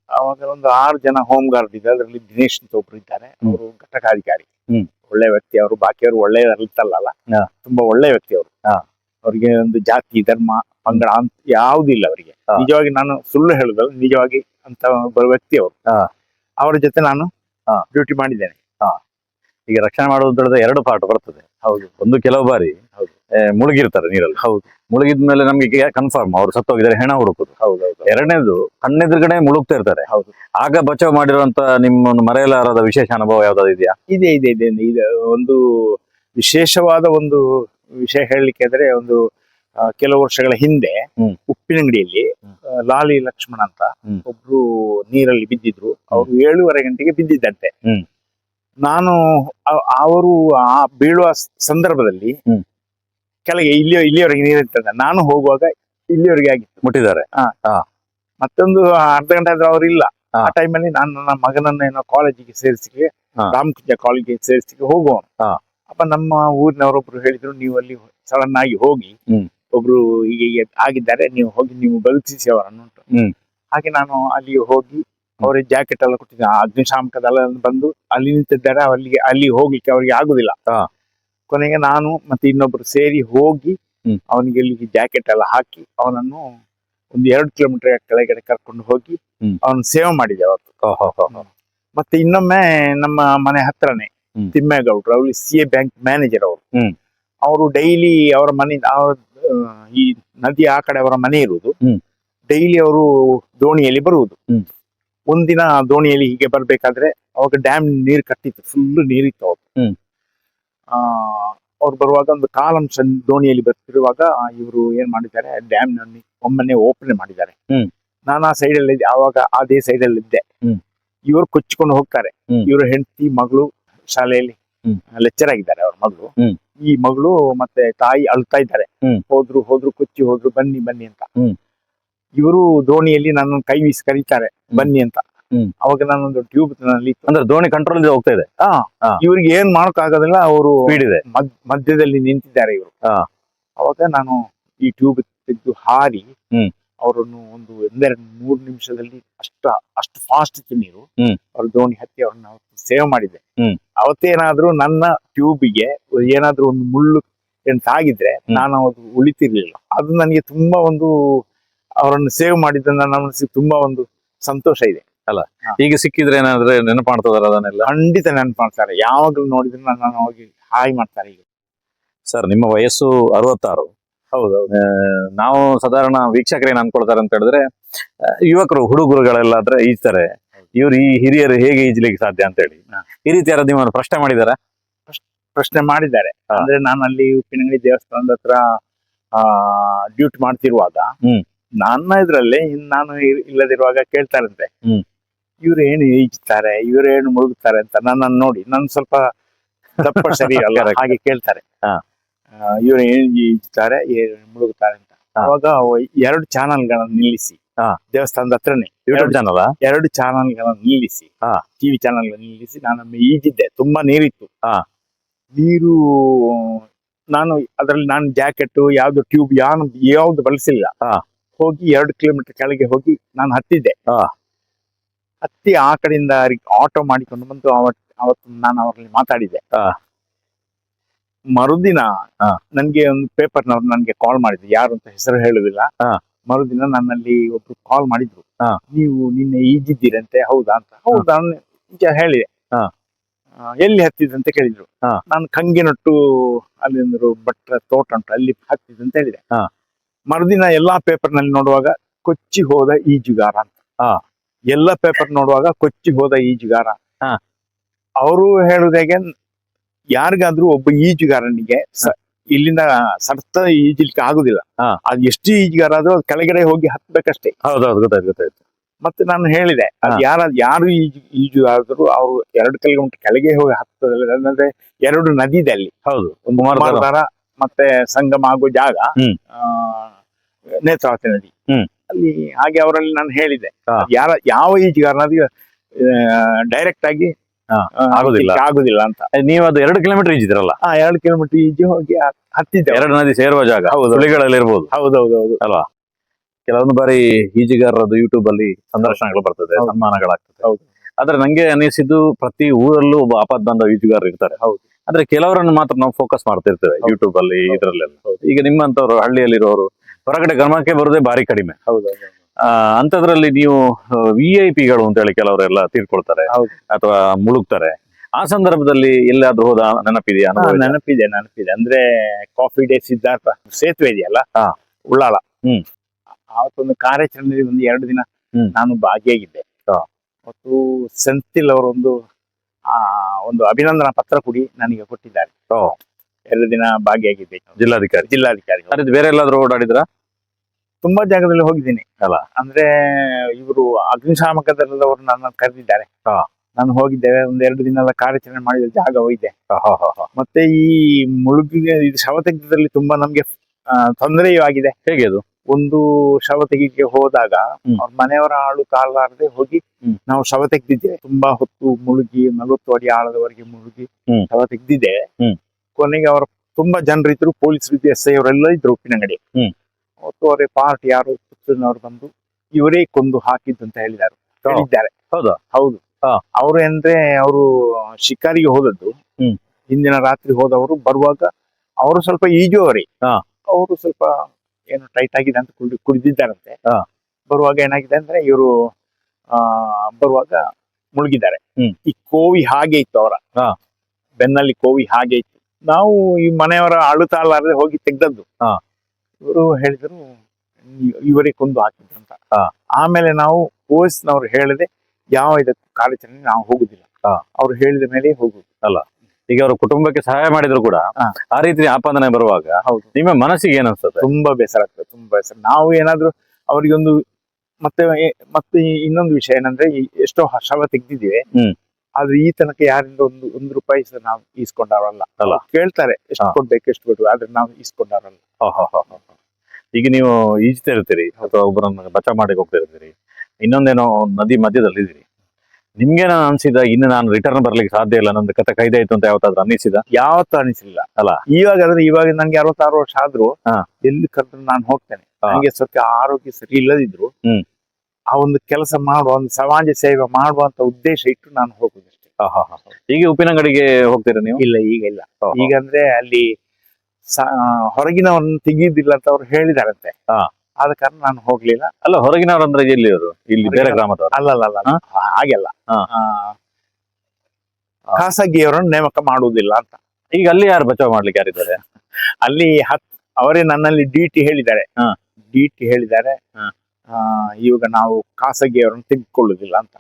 ಅವಾಗ ಒಂದು ಆರು ಜನ ಹೋಮ್ ಗಾರ್ಡ್ ಇದೆ. ಅದರಲ್ಲಿ ದಿನೇಶ್ ಅಂತ ಒಬ್ರು ಇದ್ದಾರೆ. ಅವರು ಘಟಕಾಧಿಕಾರಿ. ಒಳ್ಳೆ ವ್ಯಕ್ತಿ ಅವರು. ಬಾಕಿಯವರು ಹಾ. ತುಂಬಾ ಒಳ್ಳೆ ವ್ಯಕ್ತಿ ಅವರು. ಅವರಿಗೆ ಒಂದು ಜಾತಿ ಧರ್ಮ ಪಂಗಡ ಅಂತ ಯಾವುದಿಲ್ಲ ಅವರಿಗೆ. ನಿಜವಾಗಿ ನಾನು ಸುಳ್ಳು ಹೇಳುದಲ್ಲ ನಿಜವಾಗಿ ಅಂತ ಒಬ್ಬ ವ್ಯಕ್ತಿ ಅವರು. ಅವರ ಜೊತೆ ನಾನು. ಡ್ಯೂಟಿ ಮಾಡಿದ್ದೇನೆ. ಈಗ ರಕ್ಷಣೆ ಮಾಡುವುದ್ರ ಎರಡು ಪಾಠ ಬರ್ತದೆ. ಹೌದು. ಒಂದು ಕೆಲವು ಬಾರಿ ಮುಳುಗಿರ್ತಾರೆ ನೀರಲ್ಲಿ. ಹೌದು. ಮುಳುಗಿದ ಮೇಲೆ ನಮಗೆ ಕನ್ಫರ್ಮ್ ಅವ್ರು ಸತ್ತೋಗಿದ್ದಾರೆ ಹೆಣ ಹುಡುಕುದು. ಹೌದು ಎರಡನೇದು ಕಣ್ಣೆದುರುಗಡೆ ಮುಳುಗ್ತಾ ಇರ್ತಾರೆ. ಹೌದು. ಆಗ ಬಚಾವ್ ಮಾಡಿರುವಂತ ನಿಮ್ಮ ಒಂದು ಮರೆಯಲಾರದ ವಿಶೇಷ ಅನುಭವ ಯಾವ್ದಾದ್ರು ಇದೆಯಾ? ಇದೆ ಇದೆ ಇದೆ ಇದೆ. ಒಂದು ವಿಶೇಷವಾದ ಒಂದು ವಿಷಯ ಹೇಳಲಿಕ್ಕೆ ಆದ್ರೆ ಒಂದು ಕೆಲವು ವರ್ಷಗಳ ಹಿಂದೆ. ಉಪ್ಪಿನಂಗಡಿಯಲ್ಲಿ ಲಾಲಿ ಲಕ್ಷ್ಮಣ ಅಂತ. ಒಬ್ರು ನೀರಲ್ಲಿ ಬಿದ್ದಿದ್ರು. ಅವ್ರು ಏಳುವರೆ ಗಂಟೆಗೆ ಬಿದ್ದಿದ್ದಂತೆ. ಹ್ಮ್. ನಾನು ಅವರು ಆ ಬೀಳುವ ಸಂದರ್ಭದಲ್ಲಿ ಕೆಳಗೆ ಇಲ್ಲಿ ಇಲ್ಲಿಯವರೆಗೆ ನೀರಿರ್ತದೆ. ನಾನು ಹೋಗುವಾಗ ಇಲ್ಲಿಯವರೆಗೆ ಆಗಿತ್ತು. ಮುಟ್ಟಿದ್ದಾರೆ. ಮತ್ತೊಂದು ಅರ್ಧ ಗಂಟೆ ಆದ್ರೆ ಅವ್ರು ಇಲ್ಲ. ಆ ಟೈಮಲ್ಲಿ ನಾನು ನನ್ನ ಮಗನನ್ನ ಏನೋ ಕಾಲೇಜಿಗೆ ಸೇರಿಸಿಗೆ. ರಾಮಕೃಷ್ಣ ಕಾಲೇಜಿಗೆ ಸೇರಿಸಿಗೆ ಹೋಗುವ ಹಾ. ಅಪ್ಪ ನಮ್ಮ ಊರಿನವರೊಬ್ರು ಹೇಳಿದ್ರು ನೀವು ಅಲ್ಲಿ ಸಡನ್ ಆಗಿ ಹೋಗಿ ಒಬ್ರು ಹೀಗೆ ಆಗಿದ್ದಾರೆ ನೀವು ಹೋಗಿ ನೀವು ಬದುಕಿಸಿ ಅವರನ್ನು. ಹಾಗೆ ನಾನು ಅಲ್ಲಿ ಹೋಗಿ ಅವರಿಗೆ ಜಾಕೆಟ್ ಎಲ್ಲ ಕೊಟ್ಟಿದ್ದೆ. ಆ ಅಗ್ನಿಶಾಮಕ ದಳ ಬಂದು ಅಲ್ಲಿ ನಿಂತಿದ್ದಾರೆ. ಅಲ್ಲಿಗೆ ಅಲ್ಲಿ ಹೋಗ್ಲಿಕ್ಕೆ ಅವರಿಗೆ ಆಗುದಿಲ್ಲ. ಕೊನೆಗೆ ನಾನು ಮತ್ತೆ ಇನ್ನೊಬ್ರು ಸೇರಿ ಹೋಗಿ ಅವನಿಗೆ ಅಲ್ಲಿ ಜಾಕೆಟ್ ಎಲ್ಲ ಹಾಕಿ ಅವನನ್ನು ಒಂದು ಎರಡು ಕಿಲೋಮೀಟರ್ ಕೆಳಗಡೆ ಕರ್ಕೊಂಡು ಹೋಗಿ ಅವನ್ ಸೇವೆ ಮಾಡಿದೆ ಅವತ್ತು. ಮತ್ತೆ ಇನ್ನೊಮ್ಮೆ ನಮ್ಮ ಮನೆ ಹತ್ರನೇ ತಿಮ್ಮೇಗೌಡ್ರು ಅವ್ರು ಅವರು ಸಿ ಎ ಬ್ಯಾಂಕ್ ಮ್ಯಾನೇಜರ್ ಅವರು. ಅವರು ಡೈಲಿ ಅವರ ಮನೆ ಅವ್ರ ಈ ನದಿ ಆ ಕಡೆ ಅವರ ಮನೆ ಇರುವುದು. ಡೈಲಿ ಅವರು ದೋಣಿಯಲ್ಲಿ ಬರುವುದು. ಒಂದಿನ ದೋಣಿಯಲ್ಲಿ ಹೀಗೆ ಬರ್ಬೇಕಾದ್ರೆ ಅವಾಗ ಡ್ಯಾಮ್ ನೀರು ಕಟ್ಟಿತ್ತು ಫುಲ್ ನೀರಿತ್ತು ಅವ್ರು. ಆ ಅವ್ರು ಬರುವಾಗ ಒಂದು ಕಾಲಂಶ ದೋಣಿಯಲ್ಲಿ ಬರ್ತಿರುವಾಗ ಇವರು ಏನ್ ಮಾಡಿದ್ದಾರೆ ಡ್ಯಾಮ್ನಲ್ಲಿ ಒಮ್ಮನೆ ಓಪನ್ ಮಾಡಿದ್ದಾರೆ. ನಾನು ಆ ಸೈಡ್ ಅಲ್ಲಿ ಇದ್ದೆ ಆವಾಗ ಅದೇ ಸೈಡ್ ಅಲ್ಲಿ ಇದ್ದೆ. ಇವರು ಕೊಚ್ಚಿಕೊಂಡು ಹೋಗ್ತಾರೆ. ಇವ್ರ ಹೆಂಡತಿ ಮಗಳು ಶಾಲೆಯಲ್ಲಿ ಲೆಕ್ಚರ್ ಆಗಿದ್ದಾರೆ ಅವ್ರ ಮಗಳು. ಈ ಮಗಳು ಮತ್ತೆ ತಾಯಿ ಅಳ್ತಾ ಇದ್ದಾರೆ. ಹೋದ್ರು ಹೋದ್ರು ಕೊಚ್ಚಿ ಹೋದ್ರು ಬನ್ನಿ ಬನ್ನಿ ಅಂತ. ಇವರು ದೋಣಿಯಲ್ಲಿ ನನ್ನ ಕೈ ಬೀಸಿ ಕರೀತಾರೆ ಬನ್ನಿ ಅಂತ. ಅವಾಗ ನಾನೊಂದು ಟ್ಯೂಬ್ನಲ್ಲಿ ಅಂದ್ರೆ ದೋಣಿ ಕಂಟ್ರೋಲ್ ಹೋಗ್ತಾ ಇದೆ. ಇವ್ರಿಗೆ ಏನ್ ಮಾಡಕ್ ಆಗೋದಿಲ್ಲ ಅವರು ಮಧ್ಯದಲ್ಲಿ ನಿಂತಿದ್ದಾರೆ ಇವರು. ಅವಾಗ ನಾನು ಈ ಟ್ಯೂಬ್ ತೆಗೆದು ಹಾರಿ ಅವರನ್ನು ಒಂದು ಒಂದೆರಡು ಮೂರು ನಿಮಿಷದಲ್ಲಿ ಅಷ್ಟ ಅಷ್ಟು ಫಾಸ್ಟ್ ಇತ್ತು ನೀರು. ಅವ್ರ ದೋಣಿ ಹತ್ತಿ ಅವ್ರನ್ನ ಸೇವ್ ಮಾಡಿದೆ. ಅವತ್ತೇನಾದ್ರೂ ನನ್ನ ಟ್ಯೂಬಿಗೆ ಏನಾದ್ರೂ ಒಂದು ಮುಳ್ಳು ಏನ್ ತಾಗಿದ್ರೆ ನಾನು ಅದು ಉಳಿತಿರ್ಲಿಲ್ಲ. ಅದು ನನಗೆ ತುಂಬಾ ಒಂದು ಅವರನ್ನು ಸೇವ್ ಮಾಡಿದ್ದನ್ನ ನಮಗೆ ತುಂಬಾ ಒಂದು ಸಂತೋಷ ಇದೆ. ಈಗ ಸಿಕ್ಕಿದ್ರೆ ಏನಾದ್ರೆ ನೆನಪು ಮಾಡ್ತದಾರ ಅದನ್ನೆಲ್ಲ? ಖಂಡಿತ ನೆನಪು ಮಾಡ್ತಾರೆ ಯಾವಾಗಲೂ ನೋಡಿದ್ರೆ ನನ್ನ ಹೋಗಿ ಹಾಯ್ ಮಾಡ್ತಾರೆ ಈಗ. ಸರ್ ನಿಮ್ಮ ವಯಸ್ಸು ಅರವತ್ತಾರು. ಹೌದು ನಾವು ಸಾಧಾರಣ ವೀಕ್ಷಕರು ಏನ್ ಅನ್ಕೊಳ್ತಾರೆ ಅಂತ ಹೇಳಿದ್ರೆ ಯುವಕರು ಹುಡುಗರುಗಳೆಲ್ಲಾದ್ರೆ ಈಜ್ತಾರೆ ಇವ್ರು ಈ ಹಿರಿಯರು ಹೇಗೆ ಈಜ್ಲಿಕ್ಕೆ ಸಾಧ್ಯ ಅಂತ ಹೇಳಿ ಈ ರೀತಿ ಯಾರು ನಿಮ್ಮನ್ನು ಪ್ರಶ್ನೆ ಮಾಡಿದಾರ? ಪ್ರಶ್ನೆ ಮಾಡಿದ್ದಾರೆ. ಅಂದ್ರೆ ನಾನು ಅಲ್ಲಿ ಉಪ್ಪಿನಂಗಡಿ ದೇವಸ್ಥಾನದ ಹತ್ರ ಆ ಡ್ಯೂಟಿ ಮಾಡ್ತಿರುವಾಗ ಹ್ಮ್. ನನ್ನ ಇದ್ರಲ್ಲಿ ಇನ್ ನಾನು ಇರ್- ಇಲ್ಲದಿರುವಾಗ ಕೇಳ್ತಾ ಇರ್ತೆ ಇವ್ರು ಏನು ಈಜ್ತಾರೆ ಇವ್ರು ಏನು ಮುಳುಗ್ತಾರೆ ಅಂತ ನನ್ನನ್ನು ನೋಡಿ ನನ್ ಸ್ವಲ್ಪ ದಪ್ಪ ಶರೀರ ಅಲ್ಲ Correct. ಹಾಗೆ ಕೇಳ್ತಾರೆ ಹಾ. ಆ, ಇವ್ರು ಏನು ಈಜ್ತಾರೆ ಏನು ಮುಳುಗುತ್ತಾರೆ ಅಂತ ಹಾ. ಅವಾಗ ಎರಡು ಚಾನಲ್ಗಳನ್ನು ನಿಲ್ಲಿಸಿ ಹಾ. ದೇವಸ್ಥಾನದ ಹತ್ರನೇ ಯೂಟ್ಯೂಬ್ ಚಾನಲ್ ಎರಡು ಚಾನಲ್ಗಳನ್ನು ನಿಲ್ಲಿಸಿ ಹಾ. ಟಿವಿ ಚಾನಲ್ ನಿಲ್ಲಿಸಿ ನಾನು ಈಜಿದ್ದೆ ತುಂಬಾ ನೀರಿತ್ತು ಹಾ. ನೀರು ನಾನು ಅದರಲ್ಲಿ ನಾನು ಜಾಕೆಟ್ ಯಾವ್ದು ಟ್ಯೂಬ್ ಯಾನು ಯಾವ್ದು ಬಳಸಿಲ್ಲ ಹಾ. ಹೋಗಿ ಎರಡು ಕಿಲೋಮೀಟರ್ ಕೆಳಗೆ ಹೋಗಿ ನಾನು ಹತ್ತಿದ್ದೆ. ಹತ್ತಿ ಆ ಕಡೆಯಿಂದ ಆಟೋ ಮಾಡಿಕೊಂಡು ಬಂದು ಅವತ್ ಅವತ್ತು ನಾನು ಅವರಲ್ಲಿ ಮಾತಾಡಿದೆ. ಮರುದಿನ. ನನ್ಗೆ ಒಂದು ಪೇಪರ್ನವ್ರು ನನ್ಗೆ ಕಾಲ್ ಮಾಡಿದ್ರು ಯಾರು ಅಂತ ಹೆಸರು ಹೇಳುದಿಲ್ಲ. ಮರುದಿನ ನನ್ನಲ್ಲಿ ಒಬ್ರು ಕಾಲ್ ಮಾಡಿದ್ರು. ನೀವು ನಿನ್ನೆ ಈಜಿದ್ದೀರಂತೆ ಹೌದಾ ಅಂತ ಹೌದಾ ಹೇಳಿದೆ ಎಲ್ಲಿ ಹತ್ತಿದಂತ ಕೇಳಿದ್ರು. ನಾನು ಕಂಗಿನೊಟ್ಟು ಅಲ್ಲಿ ಒಂದು ಭಟ್ರ ತೋಟ ಉಂಟು ಅಲ್ಲಿ ಹತ್ತಿದಂತ ಹೇಳಿದೆ. ಮರುದಿನ ಎಲ್ಲಾ ಪೇಪರ್ನಲ್ಲಿ ನೋಡುವಾಗ ಕೊಚ್ಚಿ ಹೋದ ಈಜುಗಾರ ಅಂತ. ಎಲ್ಲ ಪೇಪರ್ ನೋಡುವಾಗ ಕೊಚ್ಚಿ ಹೋದ ಈಜುಗಾರ ಹಾ. ಅವರು ಹೇಳುದಾಗೆ ಯಾರಿಗಾದ್ರೂ ಒಬ್ಬ ಈಜುಗಾರನಿಗೆ ಇಲ್ಲಿಂದ ಸಡ್ತ ಈಜಲಿಕ್ಕೆ ಆಗುದಿಲ್ಲ. ಅದು ಎಷ್ಟು ಈಜುಗಾರ ಆದ್ರೂ ಅದು ಕೆಳಗಡೆ ಹೋಗಿ ಹತ್ಬೇಕಷ್ಟೇ ಹೌದೌದು ಗೊತ್ತಾಯ್ತು ಗೊತ್ತಾಯ್ತು ಮತ್ತೆ ನಾನು ಹೇಳಿದೆ ಅದು. ಯಾರ ಯಾರು ಈಜು ಈಜು ಆದ್ರೂ ಅವರು ಎರಡು ಕಿಲೋಮೀಟರ್ ಕೆಳಗೆ ಹೋಗಿ ಹತ್ತದಲ್ಲ ಅಂದ್ರೆ ಎರಡು ನದಿ ಇದೆ ಅಲ್ಲಿ ಹೌದು. ಕುಮಾರಧಾರ ಮತ್ತೆ ಸಂಗಮ ಆಗೋ ಜಾಗ ಹ್ಮ್. ಆ, ನೇತ್ರಾವತಿ ನದಿ ಹ್ಮ್. ಅಲ್ಲಿ ಹಾಗೆ ಅವರಲ್ಲಿ ನಾನು ಹೇಳಿದೆ ಯಾರ ಯಾವ ಈಜುಗಾರನಾದ್ರೂ ಡೈರೆಕ್ಟ್ ಆಗಿ ಆಗುದಿಲ್ಲ. ಆಗುದಿಲ್ಲ ಅಂತ ನೀವು ಅದು ಎರಡು ಕಿಲೋಮೀಟರ್ ಈಜಿದ್ರಲ್ಲ ಎರಡು ಕಿಲೋಮೀಟರ್ ಈಜು ಹೋಗಿ ಹತ್- ಹತ್ತಿದ್ದೆ ಎರಡು ನದಿ ಸೇರುವ ಜಾಗ ಹೌದು. ಇರ್ಬೋದು ಹೌದೌದೌದು ಅಲ್ವಾ ಕೆಲವೊಂದು ಬಾರಿ ಈಜುಗಾರರದ್ದು ಯೂಟ್ಯೂಬ್ ಅಲ್ಲಿ ಸಂದರ್ಶನಗಳು ಬರ್ತದೆ ಹೌದು. ಸನ್ಮಾನಗಳಾಗ್ತದೆ ಹೌದು. ಆದ್ರೆ ನಂಗೆ ಅನಿಸಿದ್ದು ಪ್ರತಿ ಊರಲ್ಲೂ ಒಬ್ಬ ಆಪತ್ ಬಂದ ಈಜುಗಾರರು ಇರ್ತಾರೆ ಹೌದು. ಆದ್ರೆ ಕೆಲವರನ್ನು ಮಾತ್ರ ನಾವು ಫೋಕಸ್ ಮಾಡ್ತಿರ್ತೇವೆ ಹೌದು. ಯೂಟ್ಯೂಬ್ ಅಲ್ಲಿ ಹೌದು. ಇದ್ರಲ್ಲೆಲ್ಲ ಈಗ ನಿಮ್ಮಂತವ್ರು ಹಳ್ಳಿಯಲ್ಲಿರೋರು ಹೊರಗಡೆ ಗಮನಕ್ಕೆ ಬರೋದೇ ಬಾರಿ ಕಡಿಮೆ ಅಂತದ್ರಲ್ಲಿ ನೀವು ವಿ ಐ ಪಿಗಳು ಅಂತ ಹೇಳಿ ಕೆಲವರೆಲ್ಲ ತೀರ್ಕೊಳ್ತಾರೆ. ಅಥವಾ ಮುಳುಗ್ತಾರೆ ಆ ಸಂದರ್ಭದಲ್ಲಿ ಎಲ್ಲಾದ್ರೂ ಹೋದ ನೆನಪಿದೆಯಾ? ನೆನಪಿದೆ ನೆನಪಿದೆ ಅಂದ್ರೆ ಕಾಫಿ ಡೇ ಸಿದ್ಧಾರ್ಥ ಸೇತುವೆ ಇದೆಯಲ್ಲ. ಉಳ್ಳಾಳ ಹ್ಮ್. ಆವತ್ತೊಂದು ಕಾರ್ಯಾಚರಣೆಯಲ್ಲಿ ಒಂದು ಎರಡು ದಿನ ನಾನು ಭಾಗಿಯಾಗಿದ್ದೆ. ಮತ್ತು ಸೆಂಥಿಲ್ ಅವರೊಂದು ಆ ಒಂದು ಅಭಿನಂದನಾ ಪತ್ರ ಕೊಡಿ ನನಗೆ ಕೊಟ್ಟಿದ್ದಾರೆ. ಎರಡು ದಿನ ಭಾಗಿಯಾಗಿದ್ದೆ. ಜಿಲ್ಲಾಧಿಕಾರಿ. ಜಿಲ್ಲಾಧಿಕಾರಿ. ಬೇರೆ ಎಲ್ಲಾದ್ರೂ ಓಡಾಡಿದ್ರ? ತುಂಬಾ ಜಾಗದಲ್ಲಿ ಹೋಗಿದ್ದೀನಿ. ಅಲ್ಲ? ಅಂದ್ರೆ ಇವರು ಅಗ್ನಿಶಾಮಕ ದಳದವರು ನನ್ನ ಕರೆದಿದ್ದಾರೆ. ನಾನು ಹೋಗಿದ್ದೇವೆ. ಒಂದ್ ಎರಡು ದಿನದ ಕಾರ್ಯಾಚರಣೆ ಮಾಡಿದ ಜಾಗ ಹೋಗಿದ್ದೆ ಮತ್ತೆ ಈ ಮುಳುಗಿಗೆ ಇದು ಶವ ತೆಗೆದಲ್ಲಿ ತುಂಬಾ ನಮ್ಗೆ ತೊಂದರೆಯೂ ಆಗಿದೆ. ಹೇಗೆ ಅದು? ಒಂದು ಶವ ತೆಗಿಗೆ ಹೋದಾಗ. ಅವ್ರ ಮನೆಯವರ ಆಳು ಕಾಲಾರದೆ ಹೋಗಿ ನಾವು ಶವ ತೆಗ್ದಿದ್ದೇವೆ ತುಂಬಾ ಹೊತ್ತು ಮುಳುಗಿ ನಲವತ್ತು ಅಡಿ ಆಳದವರೆಗೆ ಮುಳುಗಿ. ಶವ ತೆಗ್ದಿದ್ದೇವೆ. ಕೊನೆಗೆ ಅವರ ತುಂಬಾ ಜನರು ಇದ್ರು ಪೊಲೀಸ್ ರೀತಿ ಎಸ್ ಐ ಅವರೆಲ್ಲ ಇದ್ರು ಉಪ್ಪಿನಂಗಡಿ. ಅವತ್ತು ಅವರೇ ಪಾರ್ಟಿ ಯಾರು ಪುತ್ತೂರಿನವರು ಬಂದು ಇವರೇ ಕೊಂದು ಹಾಕಿದ್ದು ಅಂತ ಹೇಳಿದ್ದಾರೆ ಹೇಳಿದ್ದಾರೆ ಹೌದು ಹೌದು. ಅವರು ಅಂದ್ರೆ ಅವರು ಶಿಕಾರಿಗೆ ಹೋದದ್ದು ಹ್ಮ್. ಹಿಂದಿನ ರಾತ್ರಿ ಹೋದವರು ಬರುವಾಗ ಅವರು ಸ್ವಲ್ಪ ಈಜುವವರೇ. ಅವರು ಸ್ವಲ್ಪ ಏನು ಟೈಟ್ ಆಗಿದೆ ಅಂತ ಕುಡಿ ಕುಡಿದಿದ್ದಾರಂತೆ. ಬರುವಾಗ ಏನಾಗಿದೆ ಅಂದ್ರೆ ಇವರು ಆ ಬರುವಾಗ ಮುಳುಗಿದ್ದಾರೆ. ಈ ಕೋವಿ ಹಾಗೆ ಇತ್ತು ಅವರ. ಬೆನ್ನಲ್ಲಿ ಕೋವಿ ಹಾಗೆ ಇತ್ತು ನಾವು ಈ ಮನೆಯವರ ಅಳುತ್ತಾಳಾರದೆ ಹೋಗಿ ತೆಗ್ದದ್ದು. ಇವರು ಹೇಳಿದ್ರು ಇವರಿಗೆ ಇವರೇ ಕೊಂದು ಹಾಕಿದ್ರು ಅಂತ. ಆಮೇಲೆ ನಾವು ಪೊಲೀಸ್ನವ್ರು ಹೇಳಿದೆ ಯಾವ ಇದಕ್ಕೂ ಕಾರ್ಯಾಚರಣೆ ನಾವು ಹೋಗುದಿಲ್ಲ. ಅವ್ರು ಹೇಳಿದ ಮೇಲೆ ಹೋಗುದು ಈಗ ಅವ್ರ ಕುಟುಂಬಕ್ಕೆ ಸಹಾಯ ಮಾಡಿದ್ರು ಕೂಡ. ಆ ರೀತಿ ಆಪಾದನೆ ಬರುವಾಗ ಹೌದು ನಿಮ್ಮ ಮನಸ್ಸಿಗೆ ಏನ್ ಅನ್ಸುತ್ತೆ ತುಂಬಾ ಬೇಸರ ಆಗ್ತದೆ ತುಂಬಾ ಬೇಸರ ನಾವು ಏನಾದ್ರೂ ಅವರಿಗೊಂದು ಮತ್ತೆ ಮತ್ತೆ ಇನ್ನೊಂದು ವಿಷಯ ಏನಂದ್ರೆ ಎಷ್ಟೋ ಶವ ತೆಗ್ದಿದ್ದೀವಿ ಹ್ಮ್. ಆದ್ರೆ ಈ ತನಕ ಯಾರಿಂದ ಒಂದು ಒಂದು ರೂಪಾಯಿ ಸಹ ನಾವು ಈಸ್ಕೊಂಡವರಲ್ಲ. ಅಲ್ಲ. ಕೇಳ್ತಾರೆ ಎಷ್ಟು ಕೊಡ್ಬೇಕು ಎಷ್ಟು ಕೊಡ್ಬೇಕು ಆದ್ರೆ ನಾವು ಈಸ್ಕೊಂಡವರಲ್ಲ. ಈಗ ನೀವು ಈಜ್ತಾ ಇರ್ತೀರಿ ಅಥವಾ ಒಬ್ಬರನ್ನ ಬಚಾವ್ ಮಾಡಿ ಹೋಗ್ತಾ ಇರ್ತೀರಿ ಇನ್ನೊಂದೇನೋ ನದಿ ಮಧ್ಯದಲ್ಲಿ ಇದೀರಿ ನಿಮ್ಗೆ ನಾನು ಅನ್ಸಿದ ಇನ್ನು ನಾನು ರಿಟರ್ನ್ ಬರ್ಲಿಕ್ಕೆ ಸಾಧ್ಯ ಇಲ್ಲ ನಂದು ಕತೆ ಕೈದಾಯ್ತು ಅಂತ ಯಾವತ್ತಾದ್ರೂ ಅನ್ನಿಸಿದ ಯಾವತ್ತೂ ಅನಿಸಿಲ್ಲ. ಅಲ್ಲ? ಇವಾಗ ಅಂದ್ರೆ ಇವಾಗ ನಂಗೆ ಅರವತ್ತಾರು ವರ್ಷ ಆದ್ರೂ. ಎಲ್ಲಿ ಕರೆದ್ರು ನಾನು ಹೋಗ್ತೇನೆ. ನಂಗೆ ನನಗೆ ಸ್ವಲ್ಪ ಆರೋಗ್ಯ ಸರಿ ಇಲ್ಲದಿದ್ರು ಹ್ಮ್. ಆ ಒಂದು ಕೆಲಸ ಮಾಡುವ ಒಂದು ಸಮಾಜ ಸೇವೆ ಮಾಡುವಂತ ಉದ್ದೇಶ ಇಟ್ಟು ನಾನು ಹೋಗುದಷ್ಟೇ. ಈಗ ಉಪ್ಪಿನಂಗಡಿಗೆ ಹೋಗ್ತೀರಾ ನೀವು? ಇಲ್ಲ ಈಗ ಇಲ್ಲ. ಈಗ ಅಂದ್ರೆ ಅಲ್ಲಿ ಹೊರಗಿನವ್ರನ್ನ ತೆಗೆಯುವುದಿಲ್ಲ ಅಂತ ಅವ್ರು ಹೇಳಿದಾರಂತೆ. ಹಾ. ಆದ ಕಾರಣ ನಾನು ಹೋಗ್ಲಿಲ್ಲ. ಅಲ್ಲ ಹೊರಗಿನವ್ರು ಅಂದ್ರೆ ಎಲ್ಲಿ ಅವರು ಇಲ್ಲಿ ಬೇರೆ ಗ್ರಾಮದವರು. ಅಲ್ಲ ಅಲ್ಲ ಅಲ್ಲ ಹಾಗೆಲ್ಲ. ಖಾಸಗಿಯವರನ್ನು ನೇಮಕ ಮಾಡುವುದಿಲ್ಲ ಅಂತ. ಈಗ ಅಲ್ಲಿ ಯಾರು ಬಚಾವ್ ಮಾಡ್ಲಿಕ್ಕೆ ಯಾರಿದ್ದಾರೆ? ಅಲ್ಲಿ ಹತ್ ಅವರೇ ನನ್ನಲ್ಲಿ ಡಿ ಟಿ ಹೇಳಿದ್ದಾರೆ. ಹಾ. ಡಿ ಟಿ ಹೇಳಿದ್ದಾರೆ. ಇವಾಗ ನಾವು ಖಾಸಗಿ ಅವ್ರನ್ನ ತೆಗೆದುಕೊಳ್ಳುವುದಿಲ್ಲ ಅಂತ.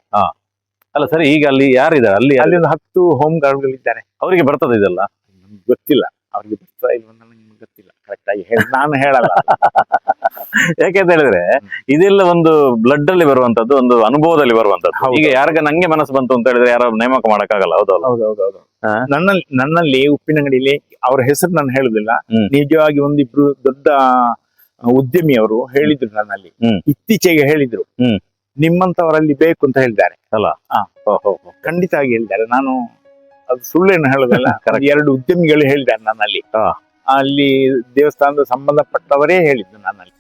ಅಲ್ಲ ಸರಿ ಈಗ ಅಲ್ಲಿ ಯಾರಿದ್ದಾರೆ? ಅಲ್ಲಿ ಅಲ್ಲಿ ಒಂದು ಹತ್ತು ಹೋಮ್ ಗಾರ್ಡ್ಗಳಿದ್ದಾರೆ ಅವರಿಗೆ ಬರ್ತದೆ ಇದೆಲ್ಲ? ನಮ್ಗೆ ಗೊತ್ತಿಲ್ಲ. ಅವ್ರಿಗೆ ಬರ್ತಾ ಇಲ್ಲ ನನಗೆ ಗೊತ್ತಿಲ್ಲ. ಕರೆಕ್ಟ್ ಆಗಿ ನಾನು ಹೇಳಲ್ಲ. [LAUGHS] ಯಾಕೆಂತ ಹೇಳಿದ್ರೆ ಇದೆಲ್ಲ ಒಂದು ಬ್ಲಡ್ ಅಲ್ಲಿ ಬರುವಂತದ್ದು ಒಂದು ಅನುಭವದಲ್ಲಿ ಬರುವಂತದ್ದು. ಈಗ ಯಾರಿಗ ನಂಗೆ ಮನಸ್ಸು ಬಂತು ಅಂತ ಹೇಳಿದ್ರೆ ಯಾರು ನೇಮಕ ಮಾಡಕ್ಕಾಗಲ್ಲ ಹೌದಲ್ಲ ಹೌದು. ನನ್ನಲ್ಲಿ ನನ್ನಲ್ಲಿ ಉಪ್ಪಿನಂಗಡಿಲಿ ಅವ್ರ ಹೆಸರು ನಾನು ಹೇಳುದಿಲ್ಲ. ನಿಜವಾಗಿ ಒಂದಿಬ್ರು ದೊಡ್ಡ ಉದ್ಯಮಿ ಅವರು ಹೇಳಿದ್ರು ನನ್ನಲ್ಲಿ. ಹ್ಮ್. ಇತ್ತೀಚೆಗೆ ಹೇಳಿದ್ರು. ನಿಮ್ಮಂತವರಲ್ಲಿ ಬೇಕು ಅಂತ ಹೇಳಿದ್ದಾರೆ. ಖಂಡಿತ ಆಗಿ ಹೇಳಿದ್ದಾರೆ ನಾನು ಅದು ಸುಳ್ಳೇನು ಹೇಳೋದಲ್ಲ [LAUGHS] ಎರಡು ಉದ್ಯಮಿಗಳು ಹೇಳಿದ್ದಾರೆ ನನ್ನಲ್ಲಿ. ಅಲ್ಲಿ ದೇವಸ್ಥಾನದ ಸಂಬಂಧಪಟ್ಟವರೇ ಹೇಳಿದ್ದು ನನ್ನಲ್ಲಿ.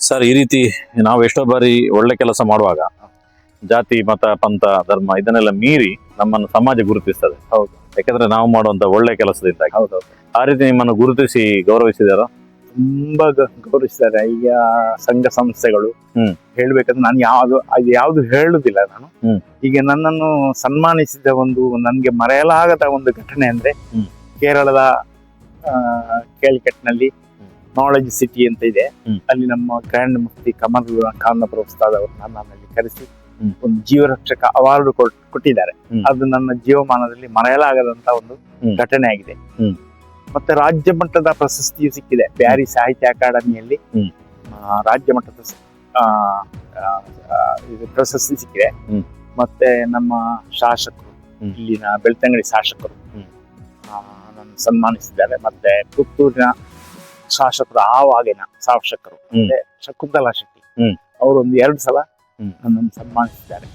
ಸರ್ ಈ ರೀತಿ ನಾವು ಎಷ್ಟೋ ಬಾರಿ ಒಳ್ಳೆ ಕೆಲಸ ಮಾಡುವಾಗ ಜಾತಿ ಮತ ಪಂಥ ಧರ್ಮ ಇದನ್ನೆಲ್ಲ ಮೀರಿ ನಮ್ಮನ್ನು ಸಮಾಜ ಗುರುತಿಸ್ತದೆ. ಹೌದು. ಯಾಕಂದ್ರೆ ನಾವು ಮಾಡುವಂತ ಒಳ್ಳೆ ಕೆಲಸದಿಂದ ಹೌದು ಆ ರೀತಿ ನಿಮ್ಮನ್ನು ಗುರುತಿಸಿ ಗೌರವಿಸಿದಾರ ತುಂಬಾ ಗೌರವಿಸ್ತಾರೆ ಗೌರವಿಸಿದ್ದಾರೆ ಈಗ ಸಂಘ ಸಂಸ್ಥೆಗಳು ಹ್ಮ್. ಹೇಳ್ಬೇಕಂದ್ರೆ ನಾನು ಯಾವ್ದು ಅದು ಯಾವ್ದು ಹೇಳುದಿಲ್ಲ ನಾನು ಹ್ಮ್. ಈಗ ನನ್ನನ್ನು ಸನ್ಮಾನಿಸಿದ ಒಂದು ನನ್ಗೆ ಮರೆಯಲಾಗದ ಒಂದು ಘಟನೆ ಅಂದ್ರೆ ಹ್ಮ್. ಕೇರಳದ ಆ, ಕೇಳಿಕಟ್ನಲ್ಲಿ ನಾಲೆಜ್ ಸಿಟಿ ಅಂತ ಇದೆ ಹ್ಮ್. ಅಲ್ಲಿ ನಮ್ಮ ಗ್ರ್ಯಾಂಡ್ ಮುಫ್ತಿ ಕಮಲ್ ಖಾನ್ ಉಸ್ತಾದ್ ಅವರು ನನ್ನಲ್ಲಿ ಕರೆಸಿ ಹ್ಮ್. ಒಂದು ಜೀವರಕ್ಷಕ ಅವಾರ್ಡ್ ಕೊಟ್ಟಿದ್ದಾರೆ ಹ್ಮ್. ಅದು ನನ್ನ ಜೀವಮಾನದಲ್ಲಿ ಮರೆಯಲಾಗದಂತ ಒಂದು ಹ್ಮ್. ಘಟನೆ ಆಗಿದೆ ಹ್ಮ್. ಮತ್ತೆ ರಾಜ್ಯ ಮಟ್ಟದ ಪ್ರಶಸ್ತಿಯು ಸಿಕ್ಕಿದೆ. ಬ್ಯಾರಿ ಸಾಹಿತ್ಯ ಅಕಾಡೆಮಿಯಲ್ಲಿ. ರಾಜ್ಯ ಮಟ್ಟದ ಇದು ಪ್ರಶಸ್ತಿ ಸಿಕ್ಕಿದೆ. ಮತ್ತೆ ನಮ್ಮ ಶಾಸಕರು ಇಲ್ಲಿನ ಬೆಳ್ತಂಗಡಿ ಶಾಸಕರು ನನ್ನ ಸನ್ಮಾನಿಸಿದ್ದಾರೆ. ಮತ್ತೆ ಪುತ್ತೂರಿನ ಶಾಸಕರು ಆವಾಗಿನ ಶಾಸಕರು ಅಂದ್ರೆ ಮತ್ತೆ ಶಕುಂತಲಾ ಶೆಟ್ಟಿ ಒಂದು ಎರಡು ಸಲ. ನನ್ನನ್ನು ಸನ್ಮಾನಿಸಿದ್ದಾರೆ.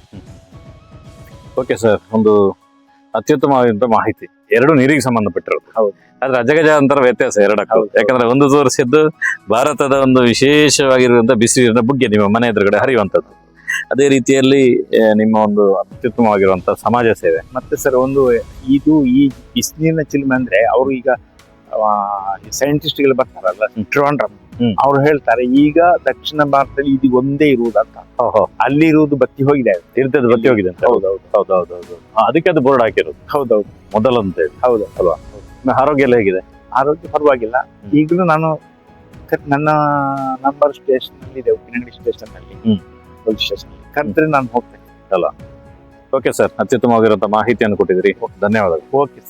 ಓಕೆ ಸರ್ ಒಂದು ಅತ್ಯುತ್ತಮವಾದಂಥ ಮಾಹಿತಿ. ಎರಡು ನೀರಿಗೆ ಸಂಬಂಧಪಟ್ಟಿರೋದು ಹೌದು. ಆದ್ರೆ ಅಜಗಜ ಅಂತರ ವ್ಯತ್ಯಾಸ ಎರಡಕ್ಕೂ. ಯಾಕಂದ್ರೆ ಒಂದು ತೋರಿಸಿದ್ದು ಭಾರತದ ಒಂದು ವಿಶೇಷವಾಗಿರುವಂತಹ ಬಿಸಿ ನೀರಿನ ಬುಗ್ಗೆ ನಿಮ್ಮ ಮನೆ ಎದುರುಗಡೆ ಹರಿಯುವಂಥದ್ದು ಅದೇ ರೀತಿಯಲ್ಲಿ ನಿಮ್ಮ ಒಂದು ಅತ್ಯುತ್ತಮವಾಗಿರುವಂತಹ ಸಮಾಜ ಸೇವೆ ಮತ್ತೆ ಸರ್ ಒಂದು ಇದು ಈ ಬಿಸಿನೀರಿನ ಚಿಲ್ಮೆ ಅಂದ್ರೆ ಅವರು ಈಗ ಸೈಂಟಿಸ್ಟ್ಗಳು ಬರ್ತಾರಲ್ಲ ಟ್ರಿವಾಂಡ್ರಮ್ ಹ್ಮ್. ಅವ್ರು ಹೇಳ್ತಾರೆ ಈಗ ದಕ್ಷಿಣ ಭಾರತದಲ್ಲಿ ಇದು ಒಂದೇ ಇರುವುದಂತ ಅಲ್ಲಿ ಇರುವುದು ಬತ್ತಿ ಹೋಗಿದೆ ತೀರ್ಥದ ಬತ್ತಿ ಹೋಗಿದೆ ಅಂತ. ಹೌದೌದು ಹೌದೌದು ಅದಕ್ಕೆ ಅದು ಬೋರ್ಡ್ ಹಾಕಿರೋದು. ಹೌದೌದು ಮೊದಲಂತ ಹೇಳಿ ಹೌದು. ಅಲ್ವಾ? ಆರೋಗ್ಯ ಎಲ್ಲ ಹೇಗಿದೆ? ಆರೋಗ್ಯ ಪರವಾಗಿಲ್ಲ. ಈಗಲೂ ನಾನು ನನ್ನ ನಂಬರ್ ಸ್ಟೇಷನ್ ಅಲ್ಲಿ ಇದೆ ಉಪ್ಪಿನಂಗಡಿ ಸ್ಟೇಷನ್ ಅಲ್ಲಿ. ಹ್ಮ್. ಪೊಲೀಸ್ ಸ್ಟೇಷನ್ ಕರೆದ್ರೆ ನಾನು ಹೋಗ್ತೇನೆ. ಓಕೆ ಸರ್ ಅತ್ಯುತ್ತಮವಾಗಿರುವಂತಹ ಮಾಹಿತಿಯನ್ನು ಕೊಟ್ಟಿದ್ದೀರಿ. ಧನ್ಯವಾದಗಳು. ಓಕೆ.